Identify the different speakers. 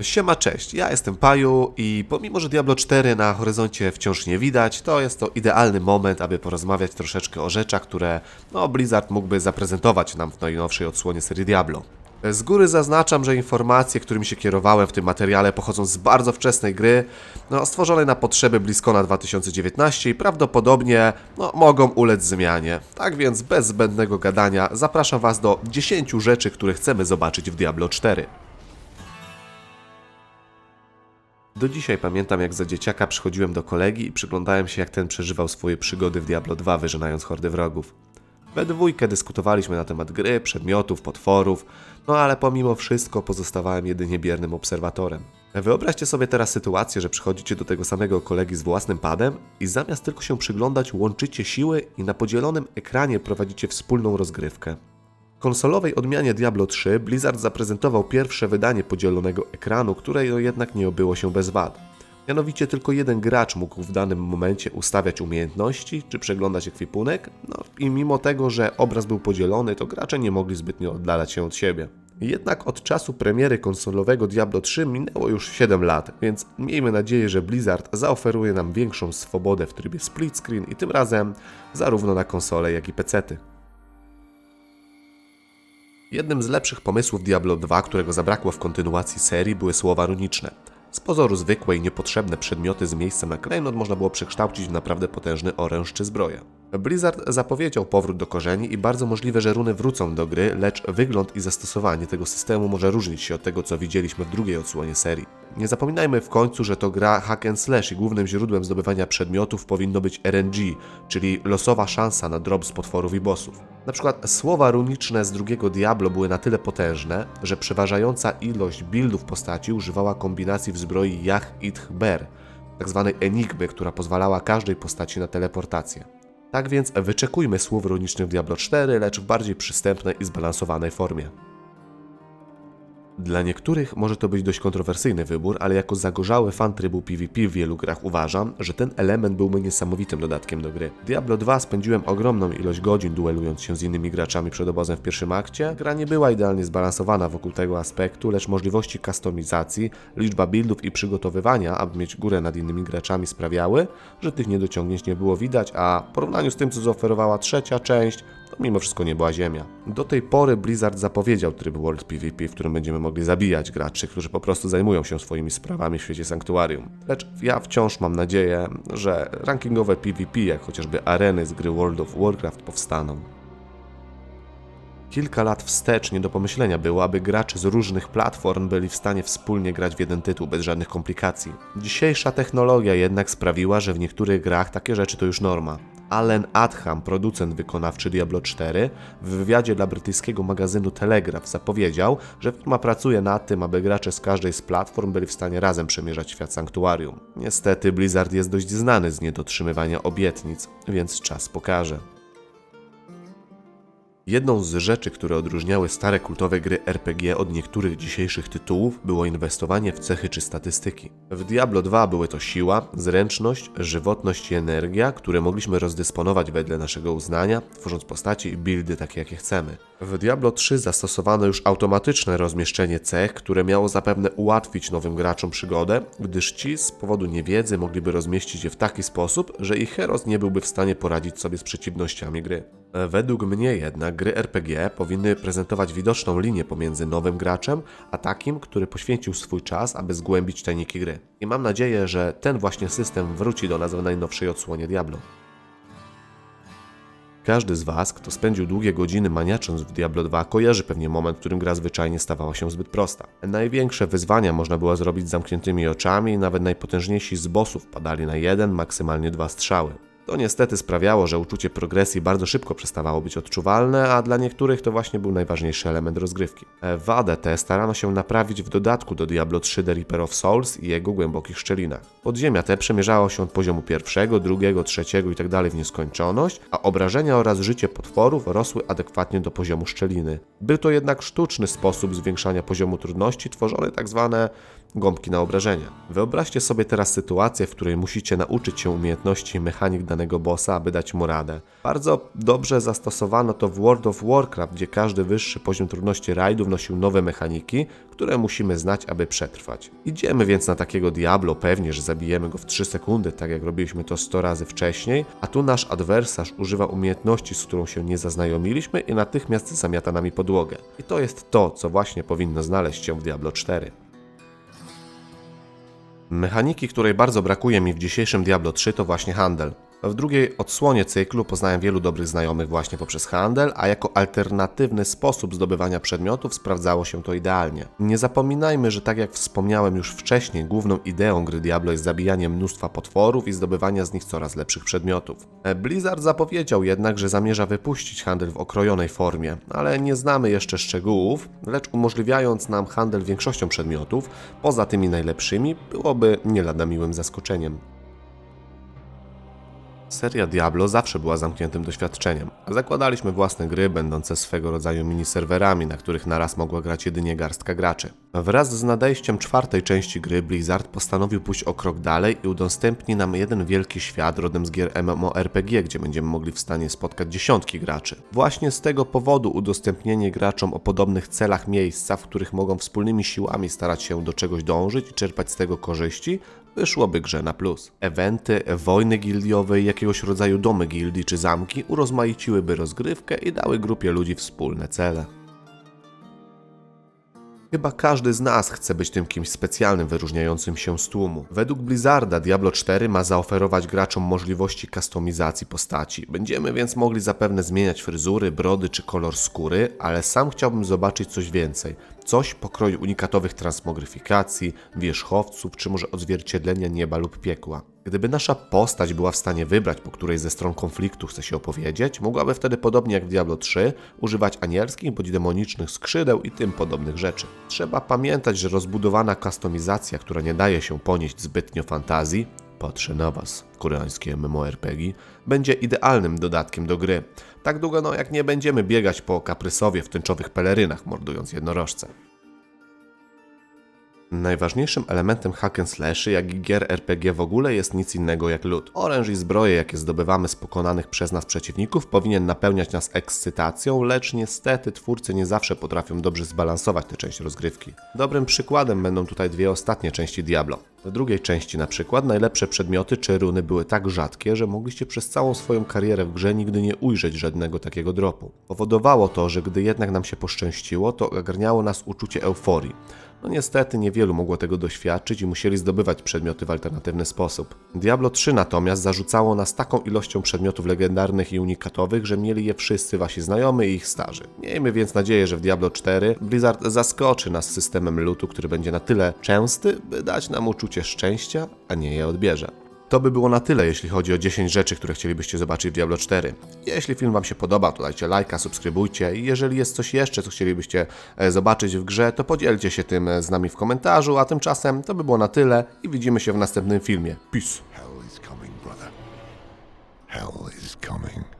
Speaker 1: Siema, cześć, ja jestem Paju i pomimo, że Diablo 4 na horyzoncie wciąż nie widać, to jest to idealny moment, aby porozmawiać troszeczkę o rzeczach, które no, Blizzard mógłby zaprezentować nam w najnowszej odsłonie serii Diablo. Z góry zaznaczam, że informacje, którymi się kierowałem w tym materiale pochodzą z bardzo wczesnej gry, no, stworzonej na potrzeby Bliskona 2019 i prawdopodobnie no, mogą ulec zmianie. Tak więc bez zbędnego gadania zapraszam Was do 10 rzeczy, które chcemy zobaczyć w Diablo 4. Do dzisiaj pamiętam, jak za dzieciaka przychodziłem do kolegi i przyglądałem się, jak ten przeżywał swoje przygody w Diablo 2, wyżynając hordy wrogów. We dwójkę dyskutowaliśmy na temat gry, przedmiotów, potworów, no ale pomimo wszystko pozostawałem jedynie biernym obserwatorem. Wyobraźcie sobie teraz sytuację, że przychodzicie do tego samego kolegi z własnym padem i zamiast tylko się przyglądać, łączycie siły i na podzielonym ekranie prowadzicie wspólną rozgrywkę. Konsolowej odmianie Diablo 3 Blizzard zaprezentował pierwsze wydanie podzielonego ekranu, które jednak nie obyło się bez wad. Mianowicie tylko jeden gracz mógł w danym momencie ustawiać umiejętności czy przeglądać ekwipunek, no i mimo tego, że obraz był podzielony, to gracze nie mogli zbytnio oddalać się od siebie. Jednak od czasu premiery konsolowego Diablo 3 minęło już 7 lat, więc miejmy nadzieję, że Blizzard zaoferuje nam większą swobodę w trybie split screen i tym razem zarówno na konsole, jak i pecety. Jednym z lepszych pomysłów Diablo 2, którego zabrakło w kontynuacji serii, były słowa runiczne. Z pozoru zwykłe i niepotrzebne przedmioty z miejscem na klejnot można było przekształcić w naprawdę potężny oręż czy zbroję. Blizzard zapowiedział powrót do korzeni i bardzo możliwe, że runy wrócą do gry, lecz wygląd i zastosowanie tego systemu może różnić się od tego, co widzieliśmy w drugiej odsłonie serii. Nie zapominajmy w końcu, że to gra hack and slash i głównym źródłem zdobywania przedmiotów powinno być RNG, czyli losowa szansa na drop z potworów i bossów. Na przykład słowa runiczne z drugiego Diablo były na tyle potężne, że przeważająca ilość buildów postaci używała kombinacji w zbroi Yach Itch Ber, tzw. tak enigmy, która pozwalała każdej postaci na teleportację. Tak więc wyczekujmy słów runicznych w Diablo 4, lecz w bardziej przystępnej i zbalansowanej formie. Dla niektórych może to być dość kontrowersyjny wybór, ale jako zagorzały fan trybu PvP w wielu grach uważam, że ten element byłby niesamowitym dodatkiem do gry. Diablo 2 spędziłem ogromną ilość godzin duelując się z innymi graczami przed obozem w pierwszym akcie. Gra nie była idealnie zbalansowana wokół tego aspektu, lecz możliwości kustomizacji, liczba buildów i przygotowywania, aby mieć górę nad innymi graczami sprawiały, że tych niedociągnięć nie było widać, a w porównaniu z tym, co zaoferowała trzecia część, to mimo wszystko nie była ziemia. Do tej pory Blizzard zapowiedział tryb World PvP, w którym będziemy mogli zabijać graczy, którzy po prostu zajmują się swoimi sprawami w świecie Sanktuarium. Lecz ja wciąż mam nadzieję, że rankingowe PvP, jak chociażby areny z gry World of Warcraft powstaną. Kilka lat wstecz nie do pomyślenia było, aby gracze z różnych platform byli w stanie wspólnie grać w jeden tytuł bez żadnych komplikacji. Dzisiejsza technologia jednak sprawiła, że w niektórych grach takie rzeczy to już norma. Alan Adham, producent wykonawczy Diablo 4, w wywiadzie dla brytyjskiego magazynu Telegraph zapowiedział, że firma pracuje nad tym, aby gracze z każdej z platform byli w stanie razem przemierzać świat Sanktuarium. Niestety Blizzard jest dość znany z niedotrzymywania obietnic, więc czas pokaże. Jedną z rzeczy, które odróżniały stare kultowe gry RPG od niektórych dzisiejszych tytułów, było inwestowanie w cechy czy statystyki. W Diablo 2 były to siła, zręczność, żywotność i energia, które mogliśmy rozdysponować wedle naszego uznania, tworząc postaci i buildy takie, jakie chcemy. W Diablo 3 zastosowano już automatyczne rozmieszczenie cech, które miało zapewne ułatwić nowym graczom przygodę, gdyż ci z powodu niewiedzy mogliby rozmieścić je w taki sposób, że ich heros nie byłby w stanie poradzić sobie z przeciwnościami gry. Według mnie jednak gry RPG powinny prezentować widoczną linię pomiędzy nowym graczem, a takim, który poświęcił swój czas, aby zgłębić tajniki gry. I mam nadzieję, że ten właśnie system wróci do nas w najnowszej odsłonie Diablo. Każdy z Was, kto spędził długie godziny maniacząc w Diablo 2, kojarzy pewnie moment, w którym gra zwyczajnie stawała się zbyt prosta. Największe wyzwania można było zrobić z zamkniętymi oczami i nawet najpotężniejsi z bossów padali na jeden, maksymalnie dwa strzały. To niestety sprawiało, że uczucie progresji bardzo szybko przestawało być odczuwalne, a dla niektórych to właśnie był najważniejszy element rozgrywki. Wadę tę starano się naprawić w dodatku do Diablo 3 The Reaper of Souls i jego głębokich szczelinach. Podziemia te przemierzało się od poziomu pierwszego, drugiego, trzeciego itd. w nieskończoność, a obrażenia oraz życie potworów rosły adekwatnie do poziomu szczeliny. Był to jednak sztuczny sposób zwiększania poziomu trudności, tworzony tak zwane gąbki na obrażenia. Wyobraźcie sobie teraz sytuację, w której musicie nauczyć się umiejętności mechanik danego bossa, aby dać mu radę. Bardzo dobrze zastosowano to w World of Warcraft, gdzie każdy wyższy poziom trudności rajdów nosił nowe mechaniki, które musimy znać, aby przetrwać. Idziemy więc na takiego Diablo, pewnie, że zabijemy go w 3 sekundy, tak jak robiliśmy to 100 razy wcześniej, a tu nasz adwersarz używa umiejętności, z którą się nie zaznajomiliśmy i natychmiast zamiata nami podłogę. I to jest to, co właśnie powinno znaleźć się w Diablo 4. Mechaniki, której bardzo brakuje mi w dzisiejszym Diablo 3 to właśnie handel. W drugiej odsłonie cyklu poznałem wielu dobrych znajomych właśnie poprzez handel, a jako alternatywny sposób zdobywania przedmiotów sprawdzało się to idealnie. Nie zapominajmy, że tak jak wspomniałem już wcześniej, główną ideą gry Diablo jest zabijanie mnóstwa potworów i zdobywanie z nich coraz lepszych przedmiotów. Blizzard zapowiedział jednak, że zamierza wypuścić handel w okrojonej formie, ale nie znamy jeszcze szczegółów, lecz umożliwiając nam handel większością przedmiotów, poza tymi najlepszymi, byłoby nie lada miłym zaskoczeniem. Seria Diablo zawsze była zamkniętym doświadczeniem. Zakładaliśmy własne gry, będące swego rodzaju miniserwerami, na których naraz mogła grać jedynie garstka graczy. Wraz z nadejściem czwartej części gry Blizzard postanowił pójść o krok dalej i udostępni nam jeden wielki świat rodem z gier MMORPG, gdzie będziemy mogli w stanie spotkać dziesiątki graczy. Właśnie z tego powodu udostępnienie graczom o podobnych celach miejsca, w których mogą wspólnymi siłami starać się do czegoś dążyć i czerpać z tego korzyści, wyszłoby grze na plus. Eventy, wojny gildiowe jakiegoś rodzaju domy gildii czy zamki urozmaiciłyby rozgrywkę i dały grupie ludzi wspólne cele. Chyba każdy z nas chce być tym kimś specjalnym, wyróżniającym się z tłumu. Według Blizzarda Diablo 4 ma zaoferować graczom możliwości kustomizacji postaci. Będziemy więc mogli zapewne zmieniać fryzury, brody czy kolor skóry, ale sam chciałbym zobaczyć coś więcej. Coś pokroju unikatowych transmogryfikacji, wierzchowców, czy może odzwierciedlenia nieba lub piekła. Gdyby nasza postać była w stanie wybrać, po której ze stron konfliktu chce się opowiedzieć, mogłaby wtedy, podobnie jak w Diablo 3, używać anielskich bądź demonicznych skrzydeł i tym podobnych rzeczy. Trzeba pamiętać, że rozbudowana kustomizacja, która nie daje się ponieść zbytnio fantazji, patrzę na was, koreańskie MMORPG, będzie idealnym dodatkiem do gry. Tak długo no jak nie będziemy biegać po kaprysowie w tęczowych pelerynach, mordując jednorożce. Najważniejszym elementem hack slashy, jak i gier RPG w ogóle jest nic innego jak lód. Oręż i zbroje, jakie zdobywamy z pokonanych przez nas przeciwników, powinien napełniać nas ekscytacją, lecz niestety twórcy nie zawsze potrafią dobrze zbalansować tę część rozgrywki. Dobrym przykładem będą tutaj dwie ostatnie części Diablo. W drugiej części na przykład najlepsze przedmioty czy runy były tak rzadkie, że mogliście przez całą swoją karierę w grze nigdy nie ujrzeć żadnego takiego dropu. Powodowało to, że gdy jednak nam się poszczęściło, to ogarniało nas uczucie euforii. No niestety niewielu mogło tego doświadczyć i musieli zdobywać przedmioty w alternatywny sposób. Diablo 3 natomiast zarzucało nas taką ilością przedmiotów legendarnych i unikatowych, że mieli je wszyscy wasi znajomi i ich starzy. Miejmy więc nadzieję, że w Diablo 4 Blizzard zaskoczy nas systemem lootu, który będzie na tyle częsty, by dać nam uczucie szczęścia, a nie je odbierze. To by było na tyle, jeśli chodzi o 10 rzeczy, które chcielibyście zobaczyć w Diablo 4. Jeśli film Wam się podoba, to dajcie lajka, subskrybujcie i jeżeli jest coś jeszcze, co chcielibyście e, zobaczyć w grze, to podzielcie się tym e, z nami w komentarzu, a tymczasem to by było na tyle i widzimy się w następnym filmie. Peace!
Speaker 2: Hell is coming.